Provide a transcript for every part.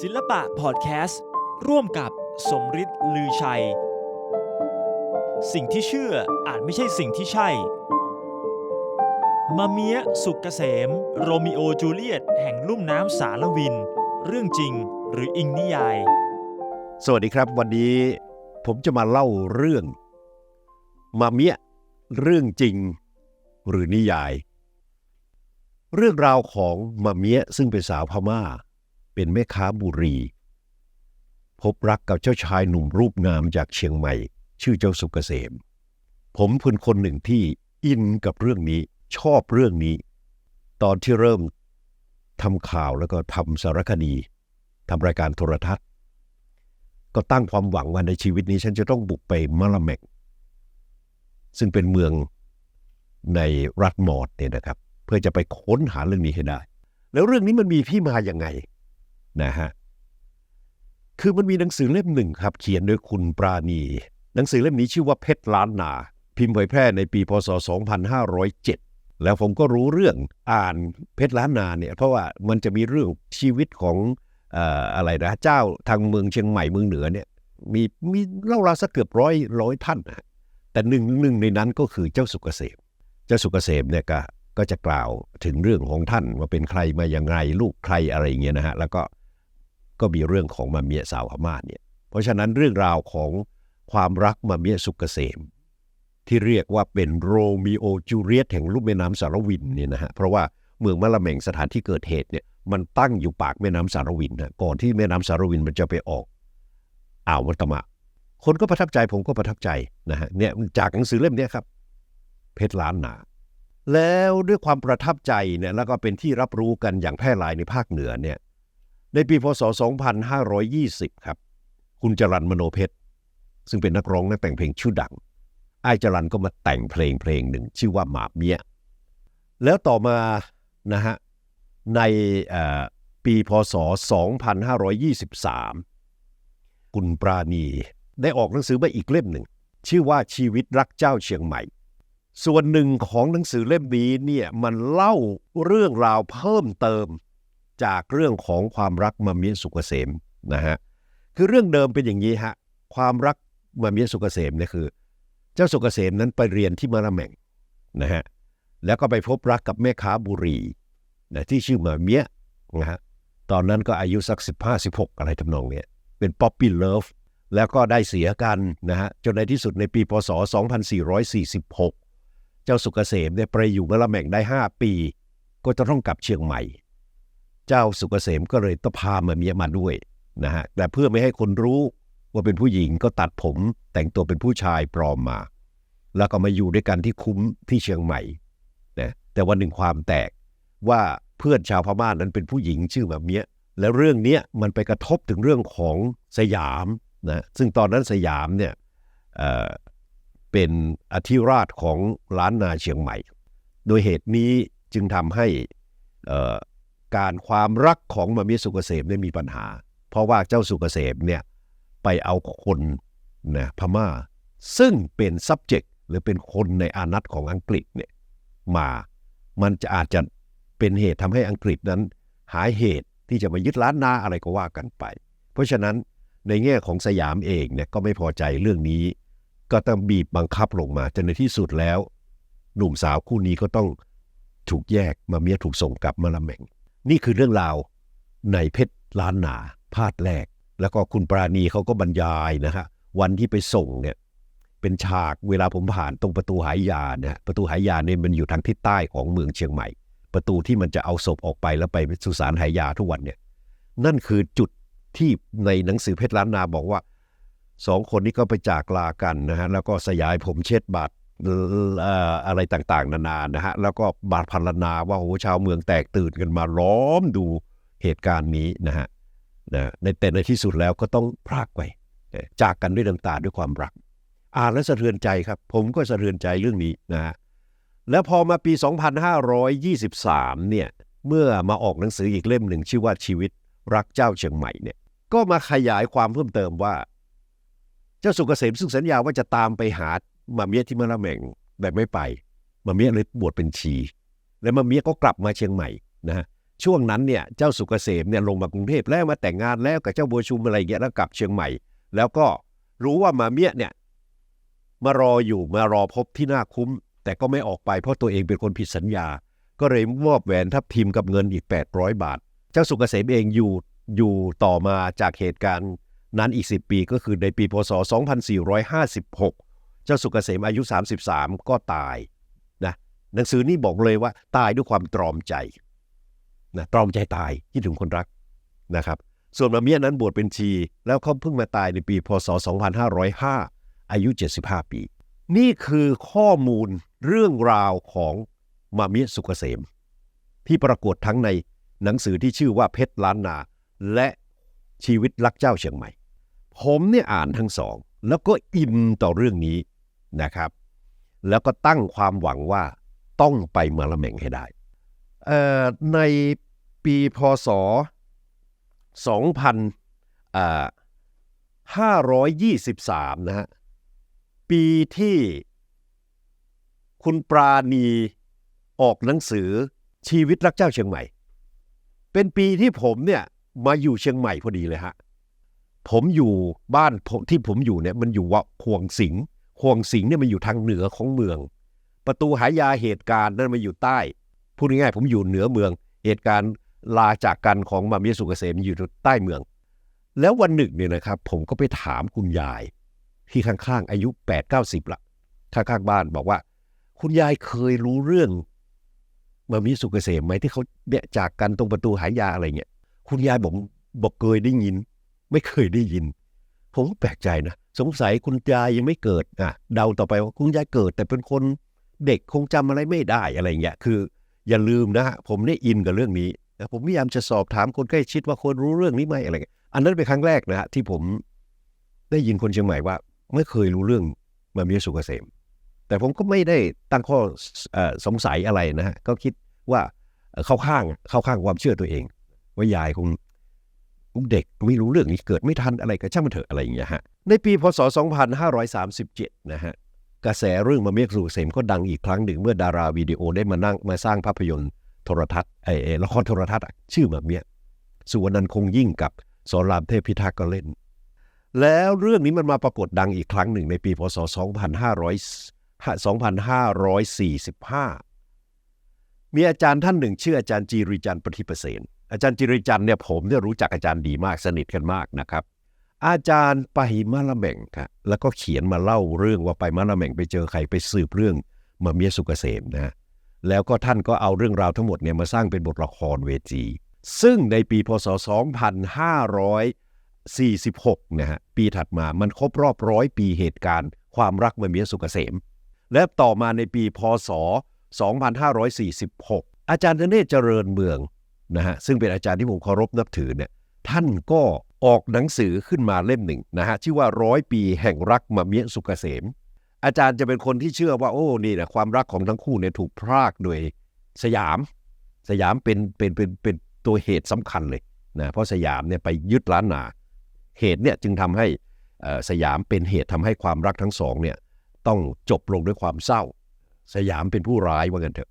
ศิลปะพอดแคสต์ ร่วมกับสมฤทธิ์ลือชัย สิ่งที่เชื่ออาจไม่ใช่สิ่งที่ใช่ มาเมียสุกเกษม โรมิโอจูเลียต แห่งลุ่มน้ำสารวิน เรื่องจริงหรืออิงนิยาย สวัสดีครับ วันนี้ผมจะมาเล่าเรื่อง มาเมียเรื่องจริง หรือนิยาย เรื่องราวของมาเมียซึ่งเป็นสาวพม่า เป็นแม่ค้าบุรี พบรักกับเจ้าชายหนุ่มรูปงามจากเชียงใหม่ ชื่อเจ้าสุกเกษม ผมเป็นคนหนึ่งที่อินกับเรื่องนี้ชอบเรื่องนี้ ตอนที่เริ่มทำข่าวแล้วก็ทำสารคดีทำรายการโทรทัศน์ ก็ตั้งความหวังว่าในชีวิตนี้ฉันจะต้องบุกไปมะละแมกซึ่งเป็นเมืองในรัฐมอร์ดเนี่ยนะครับ เพื่อจะไปค้นหาเรื่องนี้ให้ได้ แล้วเรื่องนี้มันมีที่มาอย่างไง นะฮะคือมันมีหนังสือเล่มหนึ่งครับ เขียนโดยคุณปราณี หนังสือเล่มนี้ชื่อว่าเพชรล้านนา พิมพ์เผยแพร่ในปีพศ 2507 แล้วผมก็รู้เรื่องอ่านเพชรล้านนาเนี่ยเพราะว่ามันจะมีเรื่องชีวิตของออะไรนะเจ้าทางเมืองเชียงใหม่เมืองเหนือเนี่ยมีมีเล่าราวสักเกือบร้อยร้อยท่านนะแต่หนึ่งหนึ่งในนั้นก็คือเจ้าสุกเกษม เจ้าสุกเกษมเนี่ยก็ก็จะกล่าวถึงเรื่องของท่านว่าเป็นใครมาอย่างไรลูกใครอะไรอย่างเงี้ยนะฮะแล้วก็ ก็มีเรื่องของมาเมียสาวพม่าเนี่ย เพราะฉะนั้นเรื่องราวของความรักมาเมียสุกเกษม ที่เรียกว่าเป็นโรมิโอจูเลียตแห่งลุ่มแม่น้ำสารวินเนี่ยนะฮะเพราะว่าเมืองมะละแมงสถานที่เกิดเหตุเนี่ยมันตั้งอยู่ปากแม่น้ำสารวินนะก่อนที่แม่น้ำสารวินมันจะไปออกอ่าวมัตตมะ คนก็ประทับใจผมก็ประทับใจนะฮะเนี่ยจากหนังสือเล่มนี้ครับ เพชรล้านนาแล้วด้วยความประทับใจเนี่ยแล้วก็เป็นที่รับรู้กันอย่างแพร่หลายในภาคเหนือเนี่ย ในปีพศ 2520 ครับ คุณจรันมโนเพชร ซึ่งเป็นนักร้องนักแต่งเพลงชื่อดังไอ้จรันก็มาแต่งเพลงเพลงหนึ่งชื่อว่าหมาเมีย แล้วต่อมานะฮะในปีพศ 2523 คุณปราณีได้ออกหนังสือมาอีกเล่มหนึ่ง ชื่อว่าชีวิตรักเจ้าเชียงใหม่ ส่วนหนึ่งของหนังสือเล่มนี้เนี่ยมันเล่าเรื่องราวเพิ่มเติม จากเรื่องของความรักมามีสุกเกษมนะฮะคือเรื่องเดิมเป็นอย่างนี้ฮะความรักมามีสุกเกษมเนี่ยคือ เจ้าสุกเกษมนั้นไปเรียนที่มะละแมงนะฮะแล้วก็ไปพบรักกับแม่ค้าบุรีนะที่ชื่อมาเมียนะฮะตอนนั้นก็อายุสัก 15 16 อะไรทำนองเนี้ยเป็นป๊อปปี้เลิฟแล้วก็ได้เสียกันนะฮะจนในที่สุดในปีพศ 2446 เจ้าสุกเกษมเนี่ยไปอยู่มะละแมงได้ 5 ปี ก็จะต้องกลับเชียงใหม่ เจ้าสุกเกษมก็เลยต้องพามาเมียมาด้วยนะฮะแต่เพื่อไม่ให้คนรู้ว่าเป็นผู้หญิงก็ตัดผมแต่งตัวเป็นผู้ชายปลอมมา แล้วก็มาอยู่ด้วยกันที่คุ้มที่เชียงใหม่นะแต่วันหนึ่งความแตกว่าเพื่อนชาวพม่านั้นเป็นผู้หญิงชื่อแบบเนี้ยแล้วเรื่องเนี้ยมันไปกระทบถึงเรื่องของสยามนะซึ่งตอนนั้นสยามเนี่ยเเป็นอธิราชของล้านนาเชียงใหม่ โดยเหตุนี้จึงทำให้อ่อ การความรักของมามีสุกเกษมเนี่ยมีปัญหา เพราะว่าเจ้าสุกเกษมเนี่ยไปเอาคนนะพม่า ซึ่งเป็น subject หรือเป็นคนในอานัตของอังกฤษเนี่ยมามันจะอาจจะเป็นเหตุทำให้อังกฤษนั้น หาเหตุที่จะมายึดล้านนาอะไรก็ว่ากันไป เพราะฉะนั้นในแง่ของสยามเองเนี่ยก็ไม่พอใจเรื่องนี้ ก็ต้องบีบบังคับลงมาจนในที่สุดแล้ว หนุ่มสาวคู่นี้ก็ต้องถูกแยกมาเมียถูกส่งกลับมาละแมง นี่คือเรื่องราวในเพชรล้านนาภาคแรก แล้วก็คุณปราณีเขาก็บรรยายนะฮะวันที่ไปส่งเนี่ยเป็นฉากเวลาผมผ่านตรงประตูหายยาเนี่ยประตูหายยาเนี่ยมันอยู่ทางทิศใต้ของเมืองเชียงใหม่ ประตูที่มันจะเอาศพออกไปแล้วไปสุสานหายยาทุกวันเนี่ยนั่นคือจุดที่ในหนังสือเพชรล้านนาบอกว่าสองคนนี้ก็ไปจากลากันนะฮะแล้วก็สยายผมเช็ดบาด อะไรต่างๆ นานานะฮะแล้วก็บาดพันลนาว่าโอ้โหชาวเมืองแตกตื่นกันมาล้อมดูเหตุการณ์นี้นะฮะนะในแต่ในที่สุดแล้วก็ต้องพรากไปจากกันด้วยน้ำตาด้วยความรัก อ่านแล้วสะเทือนใจครับ ผมก็สะเทือนใจเรื่องนี้นะฮะแล้วพอมาปี 2523 เนี่ยเมื่อมาออกหนังสืออีกเล่มหนึ่งชื่อว่าชีวิตรักเจ้าเชียงใหม่เนี่ยก็มาขยายความเพิ่มเติมว่า เจ้าสุกเกษมซึ่งสัญญาว่าจะตามไปหา มาเมียที่มะละแมงแบบไม่ไปมาเมียเลยบวชเป็นชี แล้วมาเมียก็กลับมาเชียงใหม่นะฮะช่วงนั้นเนี่ยเจ้าสุกเกษมเนี่ยลงมากรุงเทพแล้วมาแต่งงานแล้วกับเจ้าบัวชุมอะไรเงี้ยแล้วกลับเชียงใหม่ แล้วก็รู้ว่ามาเมียเนี่ยมารออยู่มารอพบที่หน้าคุ้ม แต่ก็ไม่ออกไปเพราะตัวเองเป็นคนผิดสัญญา ก็เลยมอบแหวนทับทิมกับเงินอีก 800 บาท เจ้าสุกเกษมเองอยู่อยู่ต่อมาจากเหตุการณ์นั้นอีก 10 ปีก็คือในปีพศ 2456 เจ้าสุกเกษมอายุ 33 ก็ตายนะหนังสือนี่บอกเลยว่าตายด้วยความตรอมใจนะตรอมใจตายคิดถึงคนรักนะครับส่วนมาเมียนั้นบวชเป็นชี แล้วเขาเพิ่งมาตายในปีพศ 2505 อายุ 75 ปี นี่คือข้อมูลเรื่องราวของมาเมียสุกเกษม ที่ปรากฏทั้งในหนังสือที่ชื่อว่าเพชรล้านนา และชีวิตรักเจ้าเชียงใหม่ ผมเนี่ยอ่านทั้งสอง แล้วก็อินต่อเรื่องนี้ นะครับ แล้วก็ตั้งความหวังว่าต้องไปเมืองละแมงให้ได้เอ่อในปีพศ 2523 นะฮะ ปีที่คุณปราณีออกหนังสือชีวิตรักเจ้าเชียงใหม่ เป็นปีที่ผมเนี่ยมาอยู่เชียงใหม่พอดีเลยฮะ ผมอยู่บ้านที่ผมอยู่เนี่ยมันอยู่ว่าห่วงสิงห์ ห่วงสิงเนี่ยมันอยู่ทางเหนือของเมือง ประตูหายาเหตุการณ์นั้นมันอยู่ใต้ พูดง่ายๆผมอยู่เหนือเมือง เหตุการณ์ลาจากกันของมามียสุกเกษมอยู่ใต้เมือง แล้ววันหนึ่งเนี่ยนะครับ ผมก็ไปถามคุณยาย ที่ข้างๆอายุ8 9 0ละข้างๆบ้านบอกว่า คุณยายเคยรู้เรื่องมามีสุกเกษมไหมที่เขาเนี่ยจากกันตรงประตูหายาอะไรเงี้ยคุณยายบอกบอกเคยได้ยิน ไม่เคยได้ยิน ผมก็แปลกใจนะ สงสัยคุณยายยังไม่เกิดอะเดาต่อไปว่าคุณยายเกิด แต่เป็นคนเด็กคงจำอะไรไม่ได้อะไรเงี้ยคือ อย่าลืมนะฮะผมได้อินกับเรื่องนี้นะผมพยายามจะสอบถามคนใกล้ชิดว่าคนรู้เรื่องนี้ไหมอะไรเงี้ยอันนั้นเป็นครั้งแรกนะฮะที่ผมได้ยินคนเชียงใหม่ว่า ไม่เคยรู้เรื่องมามีสุกเกษม แต่ผมก็ไม่ได้ตั้งข้อสงสัยอะไรนะฮะก็คิดว่าเข้าข้างเข้าข้างความเชื่อตัวเอง ว่ายายคง เด็กไม่รู้เรื่องนี้เกิดไม่ทันอะไรก็ช่างมันเถอะอะไรอย่างเงี้ยฮะในปีพศ 2537 นะฮะกระแสเรื่องมาเมียกสุกเกษมก็ดังอีกครั้งหนึ่งเมื่อดาราวิดีโอได้มานั่งมาสร้างภาพยนตร์โทรทัศน์เออเอ่อละครโทรทัศน์ชื่อมาเมียสุวรรณันคงยิ่งกับสอนรามเทพพิทักษ์ก็เล่น แล้วเรื่องนี้มันมาปรากฏดังอีกครั้งหนึ่งในปีพศ 2500 2545 มีอาจารย์ท่านหนึ่งชื่ออาจารย์จีริจันทร์ปฏิปเสน อาจารย์จีริจันทร์เนี่ยผมเนี่ยรู้จักอาจารย์ดีมากสนิทกันมากนะครับ อาจารย์ไปมะละแม่งครับแล้วก็เขียนมาเล่าเรื่องว่าไปมะละแม่งไปเจอใครไปสืบเรื่องมาเมียสุกเกษมนะแล้วก็ท่านก็เอาเรื่องราวทั้งหมดเนี่ยมาสร้างเป็นบทละครเวที ซึ่งในปีพศ 2546 นะฮะปีถัดมามันครบรอบร้อยปีเหตุการณ์ ความรักมาเมียสุกเกษม และต่อมาในปีพศ 2546 อาจารย์ธเนศเจริญเมือง นะฮะซึ่งเป็นอาจารย์ที่ผมเคารพนับถือเนี่ยท่านก็ออกหนังสือขึ้นมาเล่มหนึ่งนะฮะชื่อว่าร้อยปีแห่งรักมาเมียสุกเกษม อาจารย์จะเป็นคนที่เชื่อว่าโอ้นี่นะความรักของทั้งคู่เนี่ยถูกพรากโดยสยาม สยามเป็นเป็นเป็นเป็นตัวเหตุสำคัญเลยนะเพราะสยามเนี่ยไปยึดล้านนา เหตุเนี่ยจึงทำให้สยามเป็นเหตุทำให้ความรักทั้งสองเนี่ยต้องจบลงด้วยความเศร้า สยามเป็นผู้ร้ายว่ากันเถอะ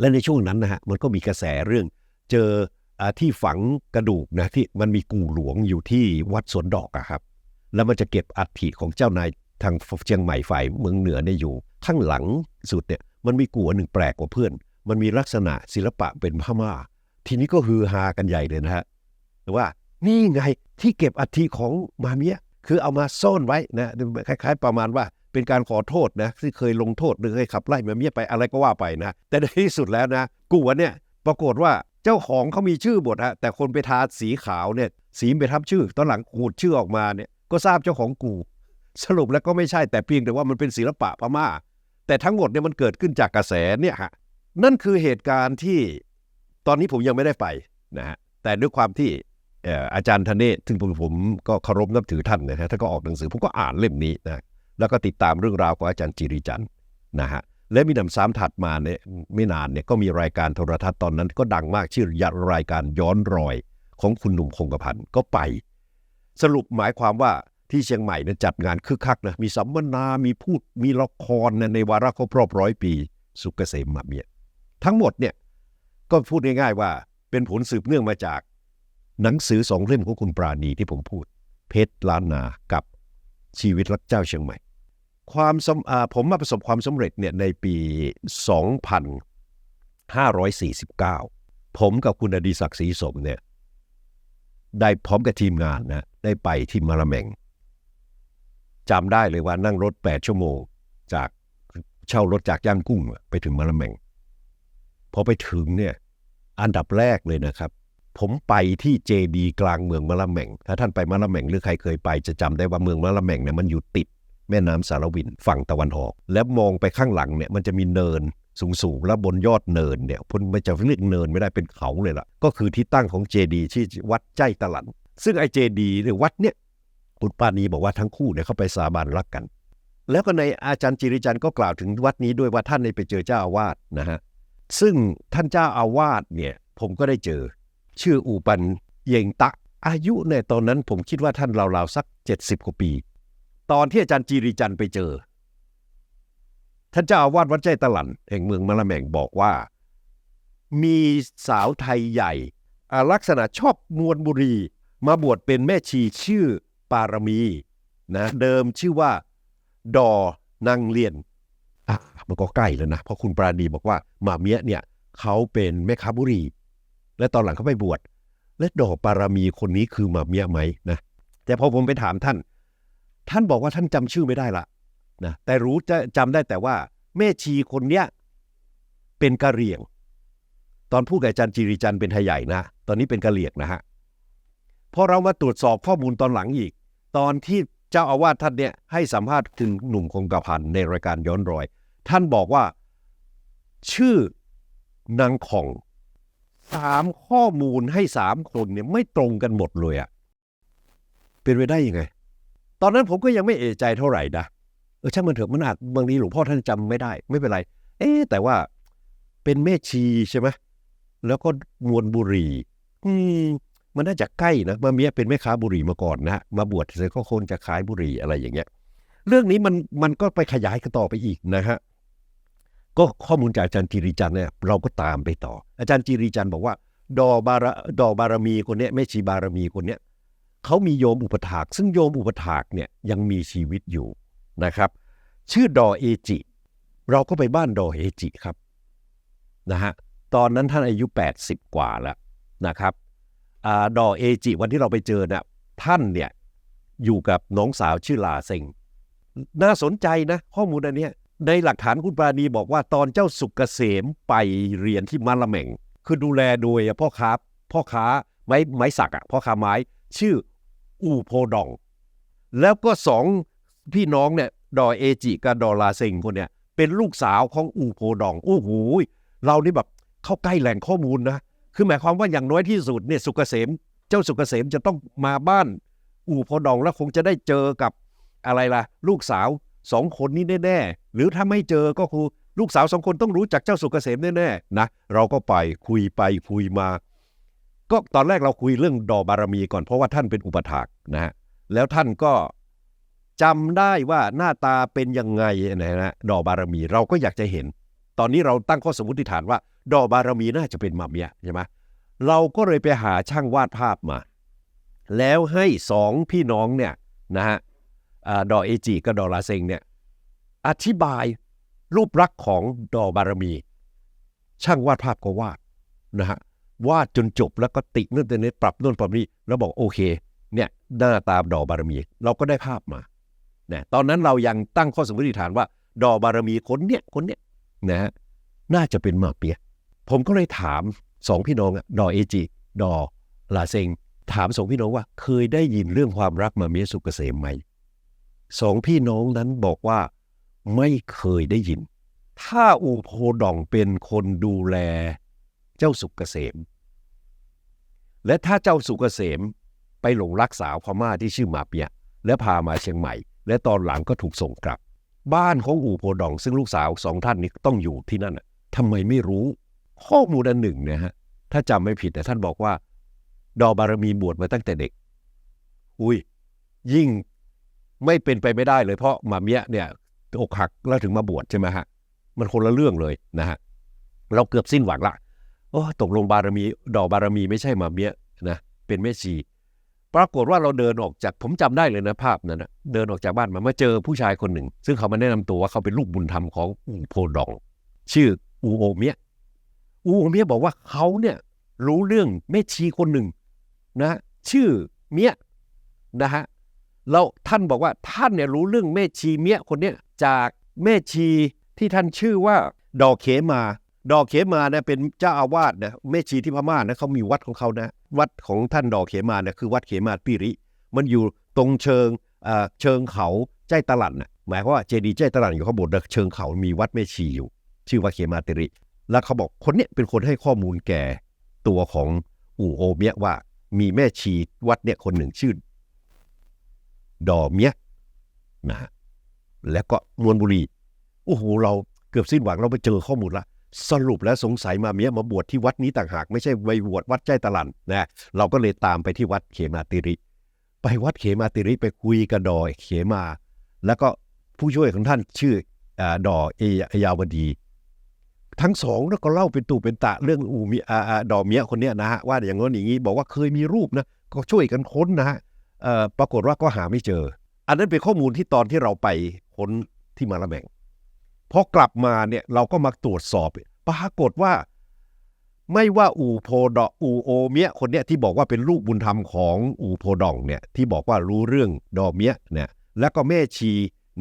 และในช่วงนั้นนะฮะมันก็มีกระแสเรื่อง เจอที่ฝังกระดูกนะที่มันมีกู่หลวงอยู่ที่วัดสวนดอกอะครับ แล้วมันจะเก็บอัฐิของเจ้านายทางเชียงใหม่ฝ่ายเมืองเหนือเนี่ยอยู่ ข้างหลังสุดเนี่ยมันมีกู่หนึ่งแปลกกว่าเพื่อน มันมีลักษณะศิลปะเป็นพม่า ทีนี้ก็ฮือฮากันใหญ่เลยนะฮะว่านี่ไงที่เก็บอัฐิของมาเมียคือเอามาซ่อนไว้นะคล้าย ๆ ประมาณว่า เป็นการขอโทษนะที่เคยลงโทษหรือเคยขับไล่มาเมียไปอะไรก็ว่าไปนะ แต่ในที่สุดแล้วนะกู่อันเนี่ยปรากฏว่าเจ้าของเขามีชื่อบทฮะแต่คนไปทาสีขาวเนี่ยสีไปทับชื่อ ตอนหลังขูดชื่อออกมาเนี่ยก็ทราบเจ้าของกู สรุปแล้วก็ไม่ใช่แต่เพียงแต่ว่ามันเป็นศิลปะพม่า แต่ทั้งหมดเนี่ยมันเกิดขึ้นจากกระแสเนี่ยฮะนั่นคือเหตุการณ์ที่ตอนนี้ผมยังไม่ได้ไปนะฮะแต่ด้วยความที่เอ่ออาจารย์ธเนศซึ่งผมผมก็เคารพนับถือท่านนะฮะท่านก็ออกหนังสือผมก็อ่านเล่มนี้นะ แล้วก็ติดตามเรื่องราวของอาจารย์จิริจันทร์นะฮะและมีหนำซ้ำถัดมาเนี่ยไม่นานเนี่ยก็มีรายการโทรทัศน์ตอนนั้นก็ดังมากชื่อรายการย้อนรอยของคุณหนุ่มคงกระพันธ์ก็ไป สรุปหมายความว่าที่เชียงใหม่เนี่ยจัดงานคึกคักนะมีสัมมนา มีพูดมีละครนะในวาระครบรอบร้อยปี สุกเกษมมาเมียทั้งหมดเนี่ยก็พูดง่ายๆว่าเป็นผลสืบเนื่องมาจาก หนังสือสองเล่มของคุณปราณีที่ผมพูด เพชรล้านนากับชีวิตรักเจ้าเชียงใหม่ ความสำอ่าผมมาประสบความสำเร็จเนี่ยในปี 2549 ผมกับคุณอดีศักดิ์ศรีสมเนี่ยได้พร้อมกับทีมงานนะได้ไปที่มาละแมงจำได้เลยว่านั่งรถ 8 ชั่วโมง จากเช่ารถจากย่างกุ้งไปถึงมาละแมงพอไปถึงเนี่ยอันดับแรกเลยนะครับ ผมไปที่เจดีกลางเมืองมะละแมงถ้าท่านไปมะละแมงหรือใครเคยไปจะจำได้ว่าเมืองมะละแมงเนี่ยมันอยู่ติด แม่น้ำสารวินฝั่งตะวันออก แล้วมองไปข้างหลังเนี่ยมันจะมีเนินสูงๆ แล้วบนยอดเนินเนี่ยพ้นไม่จะเรียกเนินไม่ได้เป็นเขาเลยล่ะ ก็คือที่ตั้งของเจดีที่วัดใจตะหลัน ซึ่งไอเจดีหรือวัดเนี่ยคุณปานีบอกว่าทั้งคู่เนี่ยเขาไปสาบานรักกัน แล้วก็ในอาจารย์จิริจันทร์ก็กล่าวถึงวัดนี้ด้วยว่าท่านได้ไปเจอเจ้าอาวาสนะฮะซึ่งท่านเจ้าอาวาสเนี่ยผมก็ได้เจอ ชื่ออูปันเยงตะอายุเนี่ยตอนนั้นผมคิดว่าท่านราวๆสัก 70 กว่าปี ตอนที่อาจารย์จีริจันทร์ไปเจอ ท่านเจ้าอาวาสวัดใจตะหลันแห่งเมืองมะละแมงบอกว่า มีสาวไทยใหญ่ลักษณะชอบมวนบุรี มาบวชเป็นแม่ชีชื่อปารมีนะเดิมชื่อว่า ดอนางเลียนอะมันก็ใกล้แล้วนะ เพราะคุณปราณีบอกว่ามาเมียเนี่ยเขาเป็นแม่ค้าบุรี และตอนหลังเขาไปบวชและดอปารามีคนนี้คือมาเมียไหมนะแต่พอผมไปถามท่าน ท่านบอกว่าท่านจำชื่อไม่ได้ละนะแต่รู้จะจำได้แต่ว่า แม่ชีคนเนี้ยเป็นกะเหรี่ยง ตอนพูดกับอาจารย์จิริจันเป็นไทยใหญ่นะตอนนี้เป็นกะเหรี่ยงนะฮะพอเรามาตรวจสอบข้อมูลตอนหลังอีก ตอนที่เจ้าอาวาสท่านเนี่ยให้สัมภาษณ์ถึงหนุ่มคงกระพันในรายการย้อนรอย ท่านบอกว่าชื่อนางของสามข้อมูลให้สามคนเนี่ยไม่ตรงกันหมดเลยอะเป็นไปได้ยังไง ตอนนั้นผมก็ยังไม่เอะใจเท่าไหร่นะเออช่างมันเถอะมันอาจบางทีหลวงพ่อท่านจำไม่ได้ ไม่เป็นไร เอ๊แต่ว่าเป็นแม่ชีใช่ไหมแล้วก็มวนบุรีอืมมันน่าจะใกล้นะมาเมียเป็นแม่ค้าบุรีมาก่อนนะมาบวชเสร็จก็คงจะขายบุรีอะไรอย่างเงี้ย เรื่องนี้มันมันก็ไปขยายกันต่อไปอีกนะฮะก็ข้อมูลจากอาจารย์จิริจันเนี่ยเราก็ตามไปต่อ อาจารย์จิริจันบอกว่า ดอบาระดอบารมีคนเนี้ยแม่ชีบารมีคนเนี้ย เขามีโยมอุปถาก ซึ่งโยมอุปถากเนี่ยยังมีชีวิตอยู่นะครับ ชื่อดอเอจิ เราก็ไปบ้านดอเอจิครับนะฮะตอนนั้นท่านอายุ 80 กว่าแล้วนะครับอดอเอจิวันที่เราไปเจอเนี่ยท่านเนี่ยอยู่กับน้องสาวชื่อลาเซงน่าสนใจนะข้อมูลอันเนี้ยในหลักฐานคุณปราณีบอกว่าตอนเจ้าสุกเกษมไปเรียนที่มะละแมงคือดูแลโดยพ่อค้าพ่อค้าไม้ไม้สักอะพ่อค้าไม้ ชื่ออูโพดอง แล้วก็สองพี่น้องเนี่ยดอเอจิกับดอลาเซงคนเนี่ยเป็นลูกสาวของอูโพดองโอ้โหเรานี่แบบเข้าใกล้แหล่งข้อมูลนะคือหมายความว่าอย่างน้อยที่สุดเนี่ยสุกเกษม เจ้าสุกเกษมจะต้องมาบ้าน อู่โพดองแล้วคงจะได้เจอกับอะไรล่ะ ลูกสาวสองคนนี้แน่ๆหรือถ้าไม่เจอก็คือลูกสาวสองคนต้องรู้จักเจ้าสุกเกษมแน่ๆนะเราก็ไปคุยไปคุยมา ก็ตอนแรกเราคุยเรื่องดอบารมีก่อนเพราะว่าท่านเป็นอุปถากนะฮะแล้วท่านก็จำได้ว่าหน้าตาเป็นยังไงนะฮะดอบารมีเราก็อยากจะเห็น ตอนนี้เราตั้งข้อสมมติฐานว่า ดอบารมีน่าจะเป็นมาเมียใช่ไหมเราก็เลยไปหาช่างวาดภาพมา แล้วให้สองพี่น้องเนี่ยนะฮะดอเอจิกับดอลาเซงเนี่ยอธิบายรูปลักษณ์ของดอบารมี ช่างวาดภาพก็วาดนะฮะ วาดจนจบแล้วก็ตินู่นตินี่ปรับนู่นปรับนี่แล้วบอกโอเค เนี่ยหน้าตาดอบารมี เราก็ได้ภาพมาเนี่ยตอนนั้นเรายังตั้งข้อสมมติฐานว่า ดอบารมีคนเนี้ยคนเนี้ยนะฮะน่าจะเป็นมาเปีย ผมก็เลยถามสองพี่น้องอะดอเอจิดอลาเซงถามสองพี่น้องว่า เคยได้ยินเรื่องความรักมาเมียสุกเกษมไหมสองพี่น้องนั้นบอกว่าไม่เคยได้ยิน ถ้าอูโพดองเป็นคนดูแล เจ้าสุกเกษม และถ้าเจ้าสุกเกษมไปหลงรักสาวพม่าที่ชื่อมาเปียและพามาเชียงใหม่ และตอนหลังก็ถูกส่งกลับ บ้านของอูโพดอง ซึ่งลูกสาวสองท่านนี้ต้องอยู่ที่นั่นน่ะทำไมไม่รู้ ข้อมูลอันหนึ่งนะฮะถ้าจำไม่ผิดแต่ท่านบอกว่า ดอบารมีบวชมาตั้งแต่เด็ก อุ้ย ยิ่งไม่เป็นไปไม่ได้เลยเพราะมาเมียเนี่ยอกหักแล้วถึงมาบวชใช่ไหมฮะมันคนละเรื่องเลยนะฮะเราเกือบสิ้นหวังละ โอ้ตกลงบารมี ดอกบารมีไม่ใช่มาเมียนะเป็นแม่ชี ปรากฏว่าเราเดินออกจากผมจำได้เลยนะภาพนั้นนะเดินออกจากบ้านมามาเจอผู้ชายคนหนึ่ง ซึ่งเขามาแนะนำตัวว่าเขาเป็นลูกบุญธรรมของอูโพดอง ชื่ออูโอเมียอูโอเมียบอกว่าเขาเนี่ยรู้เรื่องแม่ชีคนหนึ่งนะชื่อเมียนะฮะแล้วท่านบอกว่าท่านเนี่ยรู้เรื่องแม่ชีเมียคนเนี้ยจากแม่ชีที่ท่านชื่อว่าดอกเขมา ดอกเขมาเนี่ยเป็นเจ้าอาวาสนะแม่ชีที่พม่านะเขามีวัดของเขานะวัดของท่านดอกเขมาเนี่ยคือวัดเขมาปิริ มันอยู่ตรงเชิงเอ่อเชิงเขาใจตลันน่ะหมายความว่าเจดีย์ใจตลันอยู่ข้างบนเชิงเขามีวัดแม่ชีอยู่ ชื่อว่าเขมาติริ แล้วเขาบอกคนเนี้ยเป็นคนให้ข้อมูลแก่ตัวของอู่โอเมียว่ามีแม่ชีวัดเนี่ยคนหนึ่งชื่อดอเมียนะแล้วก็นวลบุรีโอ้โหเราเกือบสิ้นหวังเราไปเจอข้อมูลละ สรุปแล้วสงสัยมาเมียมาบวชที่วัดนี้ต่างหาก ไม่ใช่ไปบวชวัดใจตลันนะเราก็เลยตามไปที่วัดเขมาติริ ไปวัดเขมาติริไปคุยกับดอยเขมา แล้วก็ผู้ช่วยของท่านชื่ออดอเอยาวดี ทั้งสองแล้วก็เล่าเป็นตูเป็นตะเรื่องอูมีอาอาดอเมียคนเนี้ยนะฮะว่าอย่างนั้นอย่างนี้บอกว่าเคยมีรูปนะก็ช่วยกันค้นนะฮะปรากฏว่าก็หาไม่เจอ อันนั้นเป็นข้อมูลที่ตอนที่เราไปค้นที่มาละแมง พอกลับมาเนี่ยเราก็มาตรวจสอบปรากฏว่า ไม่ว่าอูโพดออูโอเมียคนเนี้ยที่บอกว่าเป็นลูกบุญธรรมของอูโพดองเนี่ยที่บอกว่ารู้เรื่องดอเมียเนี่ยแล้วก็แม่ชี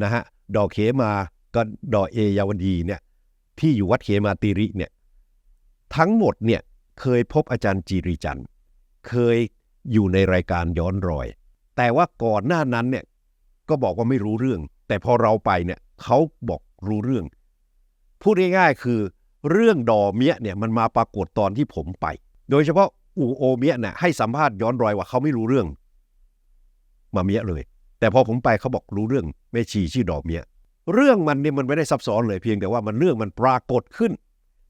นะฮะดอเขมาก็ดอเอยาวดีเนี่ยที่อยู่วัดเขมาติริเนี่ยทั้งหมดเนี่ยเคยพบอาจารย์จีรีจันทร์เคยอยู่ในรายการย้อนรอย แต่ว่าก่อนหน้านั้นเนี่ยก็บอกว่าไม่รู้เรื่อง แต่พอเราไปเนี่ยเขาบอก รู้เรื่อง พูดง่ายๆคือเรื่องดอเมียเนี่ยมันมาปรากฏตอนที่ผมไป โดยเฉพาะอูโอเมียเนี่ยให้สัมภาษณ์ย้อนรอยว่าเขาไม่รู้เรื่อง มาเมียเลย แต่พอผมไปเขาบอกรู้เรื่องแม่ชีชื่อดอเมียเรื่องมันเนี่ยมันไม่ได้ซับซ้อนเลยเพียงแต่ว่ามันเรื่องมันปรากฏขึ้น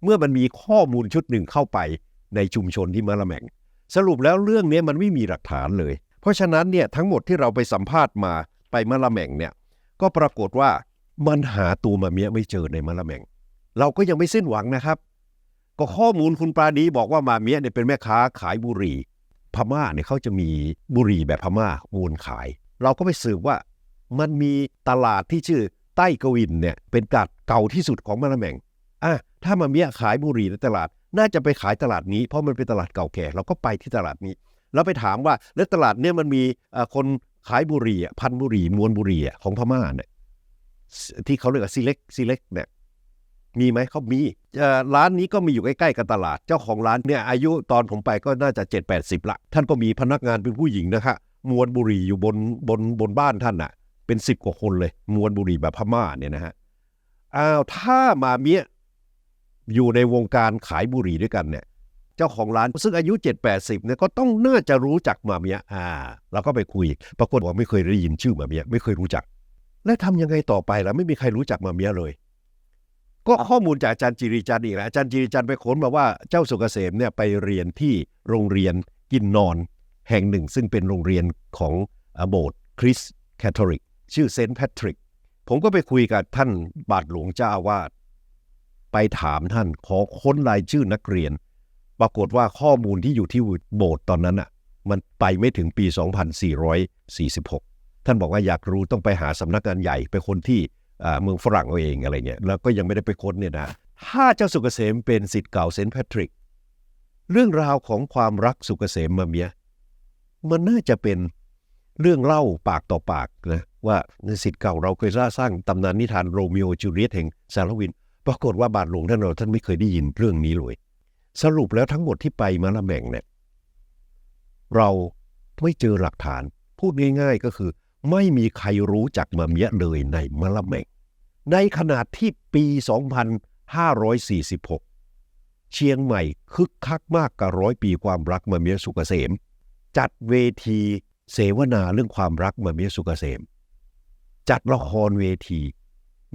เมื่อมันมีข้อมูลชุดหนึ่งเข้าไปในชุมชนที่มะละแมงสรุปแล้วเรื่องนี้มันไม่มีหลักฐานเลย เพราะฉะนั้นเนี่ยทั้งหมดที่เราไปสัมภาษณ์มาไปมะละแมงเนี่ยก็ปรากฏว่า มันหาตัวมาเมียไม่เจอในมะละแมง เราก็ยังไม่สิ้นหวังนะครับ ก็ข้อมูลคุณปราดีบอกว่ามาเมียเนี่ยเป็นแม่ค้าขายบุหรี่ พม่าเนี่ยเขาจะมีบุหรี่แบบพม่าวนขาย เราก็ไปสืบว่ามันมีตลาดที่ชื่อใต้กวินเนี่ยเป็นตลาดเก่าที่สุดของมะละแมงอะถ้ามาเมียขายบุหรี่ในตลาด น่าจะไปขายตลาดนี้เพราะมันเป็นตลาดเก่าแก่ เราก็ไปที่ตลาดนี้ แล้วไปถามว่าแล้วตลาดเนี่ยมันมีคนขายบุหรี่พันบุหรี่มวนบุหรี่ของพม่าเนี่ย ที่เขาเรียกว่าซีเล็กซีเล็กเนี่ยมีไหมเขามีร้านนี้ก็มีอยู่ใกล้ๆกับตลาด เจ้าของร้านเนี่ยอายุตอนผมไปก็น่าจะ 7 8 0ละท่านก็มีพนักงานเป็นผู้หญิงนะฮะมวนบุหรี่อยู่บนบนบนบ้านท่านน่ะ เป็นสิบกว่าคนเลย มวนบุหรี่แบบพม่าเนี่ยนะฮะอ้าวถ้ามาเมียอยู่ในวงการขายบุหรี่ด้วยกันเนี่ย เจ้าของร้านซึ่งอายุ 7 8 0เนี่ยก็ต้องน่าจะรู้จักมาเมียอ่าเราก็ไปคุย ปรากฏว่าไม่เคยได้ยินชื่อมาเมียไม่เคยรู้จัก แล้วทำยังไงต่อไปล่ะไม่มีใครรู้จักมาเมียเลย ก็ข้อมูลจากอาจารย์จิริจันทร์อีกแล้วอาจารย์จิริจันทร์ไปค้นมาว่าเจ้าสุกเกษมเนี่ยไปเรียนที่โรงเรียนกินนอน แห่งหนึ่ง ซึ่งเป็นโรงเรียนของอ่าโบสถ์คริสต์แคทอลิก ชื่อเซนต์แพทริก ผมก็ไปคุยกับท่านบาทหลวงเจ้าอาวาสไปถามท่านขอค้นรายชื่อนักเรียน ปรากฏว่าข้อมูลที่อยู่ที่โบสถ์ตอนนั้นอะมันไปไม่ถึงปี 2446 ท่านบอกว่าอยากรู้ต้องไปหาสำนักงานใหญ่ไปคนที่เมืองฝรั่งเอาเองอะไรเงี้ยแล้วก็ยังไม่ได้ไปค้นเนี่ยนะถ้าเจ้าสุกเกษมเป็นสิทธิ์เก่าเซนต์แพทริก เรื่องราวของความรักสุกเกษมมาเมียมันน่าจะเป็นเรื่องเล่าปากต่อปากนะว่าในสิทธิ์เก่าเราเคยสร้างตำนานนิทานโรมิโอจูเลียตแห่งสารวิน ปรากฏว่าบาทหลวงท่านเราท่านไม่เคยได้ยินเรื่องนี้เลย สรุปแล้วทั้งหมดที่ไปมาละแม่งเนี่ยเราไม่เจอหลักฐาน พูดง่าย ๆ ก็คือ ไม่มีใครรู้จักมาเมียเลยในมะละแมงในขนาดที่ปี 2546 เชียงใหม่คึกคักมากกับร้อยปีความรักมาเมียสุกเกษม จัดเวทีเสวนาเรื่องความรักมาเมียสุกเกษม จัดละครเวที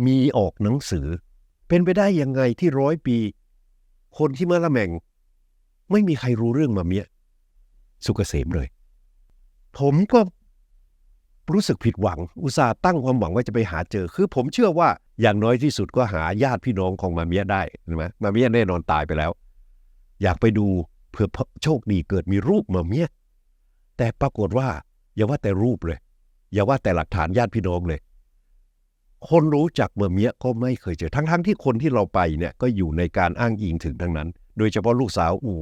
มีออกหนังสือ เป็นไปได้ยังไงที่ร้อยปี คนที่มาละแมง ไม่มีใครรู้เรื่องมาเมียสุกเกษมเลย ผมก็ รู้สึกผิดหวัง อุตส่าห์ตั้งความหวังว่าจะไปหาเจอ คือผมเชื่อว่าอย่างน้อยที่สุดก็หาญาติพี่น้องของมาเมียได้ใช่ไหมมาเมียแน่นอนตายไปแล้ว อยากไปดูเผื่อโชคดีเกิดมีรูปมาเมียแต่ปรากฏว่า อย่าว่าแต่รูปเลย อย่าว่าแต่หลักฐานญาติพี่น้องเลย คนรู้จักมื่อเมียก็ไม่เคยเจอ ทั้งๆทที่คนที่เราไปเนี่ยก็อยู่ในการอ้างอิงถึงทั้งนั้น โดยเฉพาะลูกสาวอู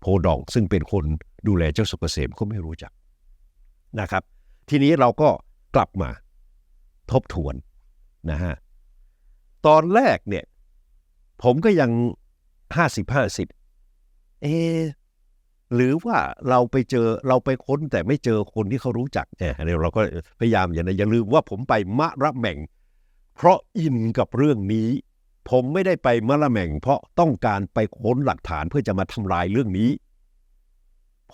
โพดองซึ่งเป็นคนดูแลเจ้าสุกเกษมก็ไม่รู้จักนะครับ ทีนี้เราก็กลับมาทบทวนนะฮะตอนแรกเนี่ย ผมก็ยังห้าสิบห้าสิบเอหรือว่าเราไปเจอเราไปค้นแต่ไม่เจอคนที่เขารู้จักเนี่ยเดี๋ยวเราก็พยายามอย่านะอย่าลืมว่าผมไปมะระแม่ง เพราะอินกับเรื่องนี้ ผมไม่ได้ไปมะระแม่ง เพราะต้องการไปค้นหลักฐานเพื่อจะมาทำลายเรื่องนี้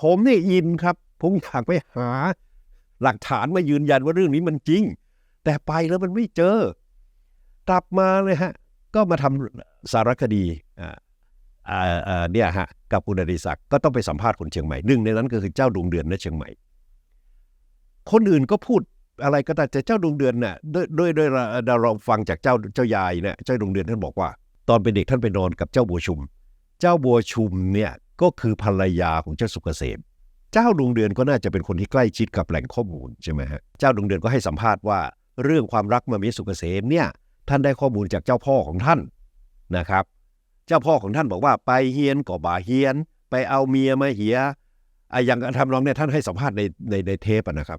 ผมนี่อินครับ ผมอยากไปหา หลักฐานมายืนยันว่าเรื่องนี้มันจริง แต่ไปแล้วมันไม่เจอ กลับมาเลยฮะ ก็มาทำสารคดีอ่าอ่าเนี่ยฮะกับคุณอดิศักดิ์ก็ต้องไปสัมภาษณ์คนเชียงใหม่หนึ่งในนั้นก็คือเจ้าดวงเดือนณเชียงใหม่ คนอื่นก็พูดอะไรก็ได้แต่เจ้าดวงเดือนน่ะด้วยด้วยด้วยเราเราฟังจากเจ้าเจ้ายายเนี่ยเจ้าดวงเดือนท่านบอกว่า ตอนเป็นเด็กท่านไปนอนกับเจ้าบัวชุม เจ้าบัวชุมเนี่ยก็คือภรรยาของเจ้าสุกเกษม เจ้าดวงเดือนก็น่าจะเป็นคนที่ใกล้ชิดกับแหล่งข้อมูลใช่ไหมฮะเจ้าดวงเดือนก็ให้สัมภาษณ์ว่า เรื่องความรักมามีสุกเกษมเนี่ยท่านได้ข้อมูลจากเจ้าพ่อของท่านนะครับ เจ้าพ่อของท่านบอกว่าไปเฮียนก็บ่าเฮียน ไปเอาเมียมาเหียไอ้อย่างทำนองเนี่ยท่านให้สัมภาษณ์ในในในเทปนะครับ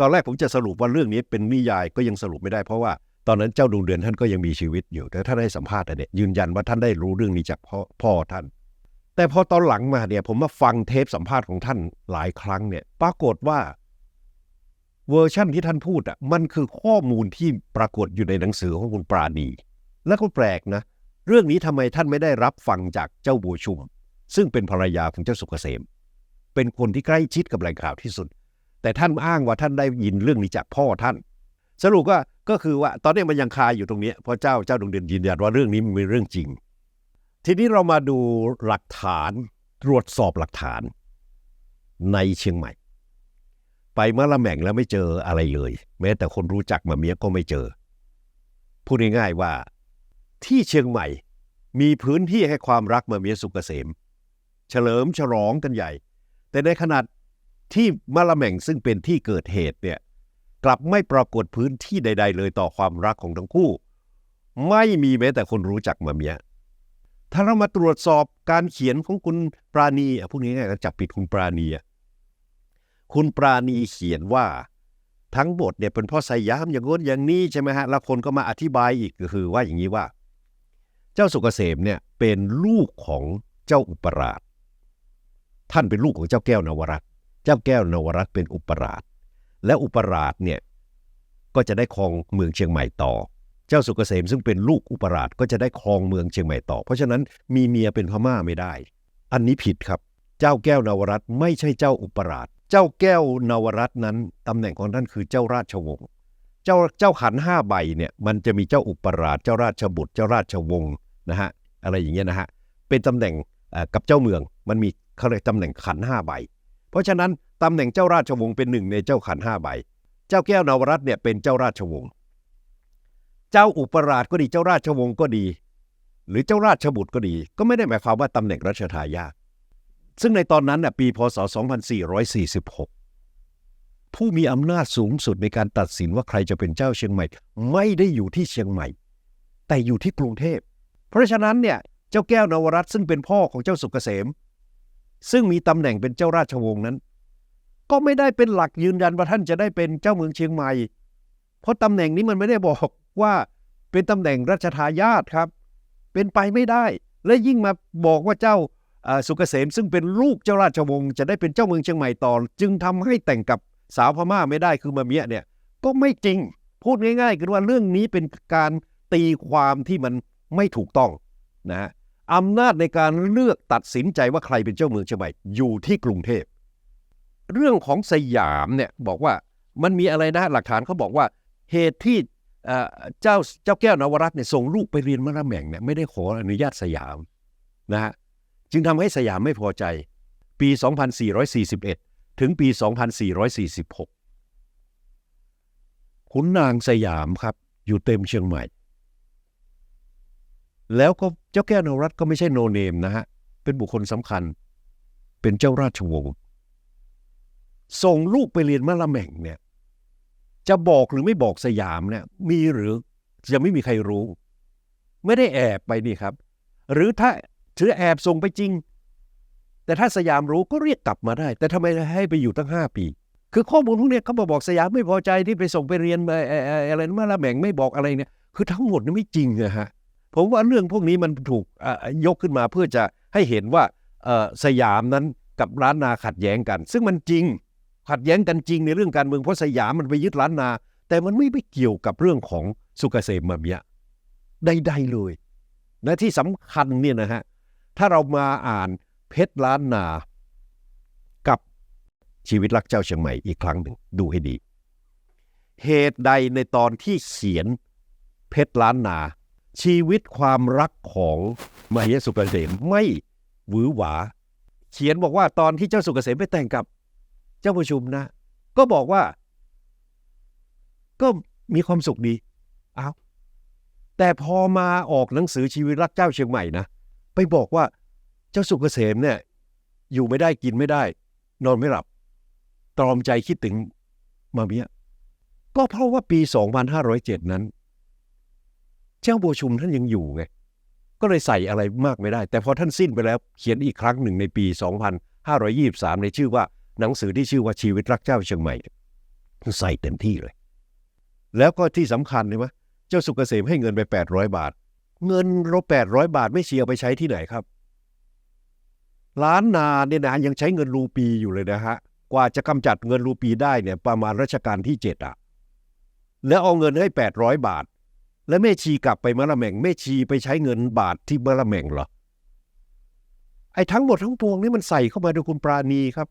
ตอนแรกผมจะสรุปว่าเรื่องนี้เป็นนิยายก็ยังสรุปไม่ได้เพราะว่าตอนนั้นเจ้าดวงเดือนท่านก็ยังมีชีวิตอยู่แต่ท่านให้สัมภาษณ์อะเนี่ยยืนยันว่าท่านได้รู้เรื่องนี้จากพ่อพ่อท่าน แต่พอตอนหลังมาเนี่ย ผมมาฟังเทปสัมภาษณ์ของท่านหลายครั้งเนี่ย ปรากฏว่าเวอร์ชั่นที่ท่านพูดอะมันคือข้อมูลที่ปรากฏอยู่ในหนังสือของคุณปราณี แล้วก็แปลกนะ เรื่องนี้ทำไมท่านไม่ได้รับฟังจากเจ้าบัวชุม ซึ่งเป็นภรรยาของเจ้าสุกเกษม เป็นคนที่ใกล้ชิดกับแหล่งข่าวที่สุด แต่ท่านอ้างว่าท่านได้ยินเรื่องนี้จากพ่อท่าน สรุปก็ก็คือว่าตอนนี้มันยังคาอยู่ตรงนี้เพราะเจ้าเจ้าดวงเดือนยืนยันว่าเรื่องนี้มันเป็นเรื่องจริง ทีนี้เรามาดูหลักฐานตรวจสอบหลักฐานในเชียงใหม่ ไปมะละแม่งแล้วไม่เจออะไรเลย แม้แต่คนรู้จักมาเมียก็ไม่เจอ พูดง่ายๆว่า ที่เชียงใหม่ มีพื้นที่ให้ความรักมาเมียสุกเกษม เฉลิมฉลองกันใหญ่ แต่ในขนาดที่มะละแม่งซึ่งเป็นที่เกิดเหตุเนี่ยกลับไม่ปรากฏพื้นที่ใด ๆ เลยต่อความรักของทั้งคู่ ไม่มีแม้แต่คนรู้จักมาเมีย ถ้าเรามาตรวจสอบการเขียนของคุณปราณีอะพวกนี้ง่ายๆจับผิดคุณปราณีคุณปราณีเขียนว่าทั้งบทเนี่ยเป็นเพ่อสยามอย่างง้นอย่างนี้ใช่ไหมฮะแล้วคนก็มาอธิบายอีกก็คือว่าอย่างนี้ว่า เจ้าสุกเกษมเนี่ยเป็นลูกของเจ้าอุปราช ท่านเป็นลูกของเจ้าแก้วนวรัตเจ้าแก้วนวรัตเป็นอุปราช และอุปราชเนี่ยก็จะได้ครองเมืองเชียงใหม่ต่อ เจ้าสุกเกษมซึ่งเป็นลูกอุปราชก็จะได้ครองเมืองเชียงใหม่ต่อ เพราะฉะนั้นมีเมียเป็นพม่าไม่ได้ อันนี้ผิดครับ เจ้าแก้วนวรัตน์ไม่ใช่เจ้าอุปราช เจ้าแก้วนวรัตน์นั้นตำแหน่งของท่านคือเจ้าราชวงศ์ เจ้าเจ้าขันห้าใบเนี่ยมันจะมีเจ้าอุปราช เจ้าราชบุตร เจ้าราชวงศ์นะฮะอะไรอย่างเงี้ยนะฮะเป็นตำแหน่งกับเจ้าเมืองมันมีเขาเรียกตำแหน่งขันห้าใบ เพราะฉะนั้นตำแหน่งเจ้าราชวงศ์เป็นหนึ่งในเจ้าขันห้าใบ เจ้าแก้วนวรัตน์เนี่ยเป็นเจ้าราชวงศ์ เจ้าอุปราชก็ดีเจ้าราชวงศ์ก็ดี หรือเจ้าราชบุตรก็ดี ก็ไม่ได้หมายความว่าตำแหน่งรัชทายาทซึ่งในตอนนั้นน่ปีพศ 2446 ผู้มีอำนาจสูงสุดในการตัดสินว่าใครจะเป็นเจ้าเชียงใหม่ ไม่ได้อยู่ที่เชียงใหม่ แต่อยู่ที่กรุงเทพ เพราะฉะนั้นเนี่ยเจ้าแก้วนวรัตน์ซึ่งเป็นพ่อของเจ้าสุกเกษม ซึ่งมีตำแหน่งเป็นเจ้าราชวงศ์นั้น ก็ไม่ได้เป็นหลักยืนยันว่าท่านจะได้เป็นเจ้าเมืองเชียงใหม่ เพราะตำแหน่งนี้มันไม่ได้บอก ว่าเป็นตำแหน่งรัชทายาทครับ เป็นไปไม่ได้ และยิ่งมาบอกว่าเจ้าสุกเกษมซึ่งเป็นลูกเจ้าราชวงศ์จะได้เป็นเจ้าเมืองเชียงใหม่ต่อ จึงทำให้แต่งกับสาวพม่าไม่ได้คือมาเมียเนี่ยก็ไม่จริงพูดง่ายๆ คือว่าเรื่องนี้เป็นการตีความที่มันไม่ถูกต้องนะฮะอำนาจในการเลือกตัดสินใจว่าใครเป็นเจ้าเมืองเชียงใหม่อยู่ที่กรุงเทพ เรื่องของสยามเนี่ยบอกว่ามันมีอะไรนะหลักฐานเขาบอกว่าเหตุที่ เจ้าเจ้าแก้วนวรัตน์เนี่ยส่งลูกไปเรียนมระแม่งเนี่ยไม่ได้ขออนุญาตสยามนะฮะจึงทำให้สยามไม่พอใจ ปี 2441 ถึงปี 2446 ขุนนางสยามครับอยู่เต็มเชียงใหม่ แล้วก็เจ้าแก้วนวรัตน์ก็ไม่ใช่โนเนมนะฮะ เป็นบุคคลสำคัญ เป็นเจ้าราชวงศ์ส่งลูกไปเรียนมะละแม่งเนี่ย จะบอกหรือไม่บอกสยามเนี่ยมีหรือจะไม่มีใครรู้ ไม่ได้แอบไปนี่ครับ หรือถ้าถือแอบส่งไปจริง แต่ถ้าสยามรู้ก็เรียกกลับมาได้ แต่ทำไมให้ไปอยู่ตั้งห้าปี คือข้อมูลพวกเนี้ยเขามาบอกสยามไม่พอใจที่ไปส่งไปเรียนเอ่อเอ่อเอ่ออะไรนมาละแหม่งไม่บอกอะไรเนี่ย คือทั้งหมดนี่ไม่จริงอะฮะผมว่าเรื่องพวกนี้มันถูกยกขึ้นมาเพื่อจะให้เห็นว่าสยามนั้นกับร้านนาขัดแย้งกัน ซึ่งมันจริง ขัดแย้งกันจริงในเรื่องการเมืองเพราะสยามมันไปยึดร้านนา แต่มันไม่ไปเกี่ยวกับเรื่องของสุกเกษมมาเมียใดๆเลยนะที่สำคัญเนี่ยนะฮะถ้าเรามาอ่านเพชรล้านนากับชีวิตรักเจ้าเชียงใหม่อีกครั้งหนึ่งดูให้ดี เหตุใดในตอนที่เขียนเพชรล้านนา ชีวิตความรักของมเหสุกเกษมไม่หวือหวา เขียนบอกว่าตอนที่เจ้าสุกเกษมไปแต่งกับ เจ้าประชุมนะ ก็บอกว่า ก็มีความสุขดีอ้าวแต่พอมาออกหนังสือชีวิตรักเจ้าเชียงใหม่นะไปบอกว่าเจ้าสุกเกษมเนี่ย อยู่ไม่ได้กินไม่ได้ นอนไม่หลับ ตรอมใจคิดถึงมาเมียก็เพราะว่าปี 2507 นั้น เจ้าบัวชุมท่านยังอยู่ไง ก็เลยใส่อะไรมากไม่ได้ แต่พอท่านสิ้นไปแล้ว เขียนอีกครั้งหนึ่งในปี 2523 ในชื่อว่า หนังสือที่ชื่อว่าชีวิตรักเจ้าเชียงใหม่ใส่เต็มที่เลย แล้วก็ที่สำคัญเลยไหมเจ้าสุกเกษมให้เงินไป 800 บาท เงินเรา800 บาทไม่เชียร์ไปใช้ที่ไหนครับล้านนาเนี่ยนะยังใช้เงินรูปีอยู่เลยนะฮะกว่าจะกำจัดเงินรูปีได้เนี่ยประมาณรัชกาลที่เจ็ดอะแล้วเอาเงินให้ 800 บาท แล้วแม่ชีกลับไปมะละแมงแม่ชีไปใช้เงินบาทที่มะละแมงเหรอไอ้ทั้งหมดทั้งปวงนี่มันใส่เข้ามาโดยคุณปราณีครับ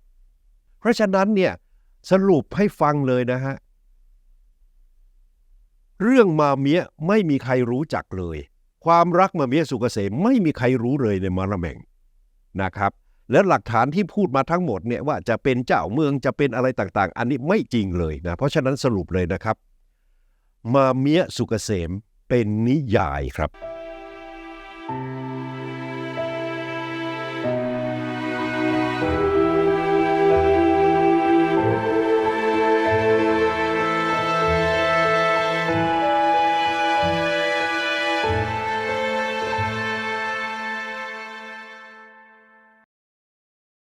เพราะฉะนั้นเนี่ยสรุปให้ฟังเลยนะฮะ เรื่องมาเมียไม่มีใครรู้จักเลย ความรักมาเมียสุกเกษมไม่มีใครรู้เลยในมะละแมงนะครับ และหลักฐานที่พูดมาทั้งหมดเนี่ยว่าจะเป็นเจ้าเมืองจะเป็นอะไรต่างๆ อันนี้ไม่จริงเลยนะ เพราะฉะนั้นสรุปเลยนะครับ มาเมียสุกเกษมเป็นนิยายครับ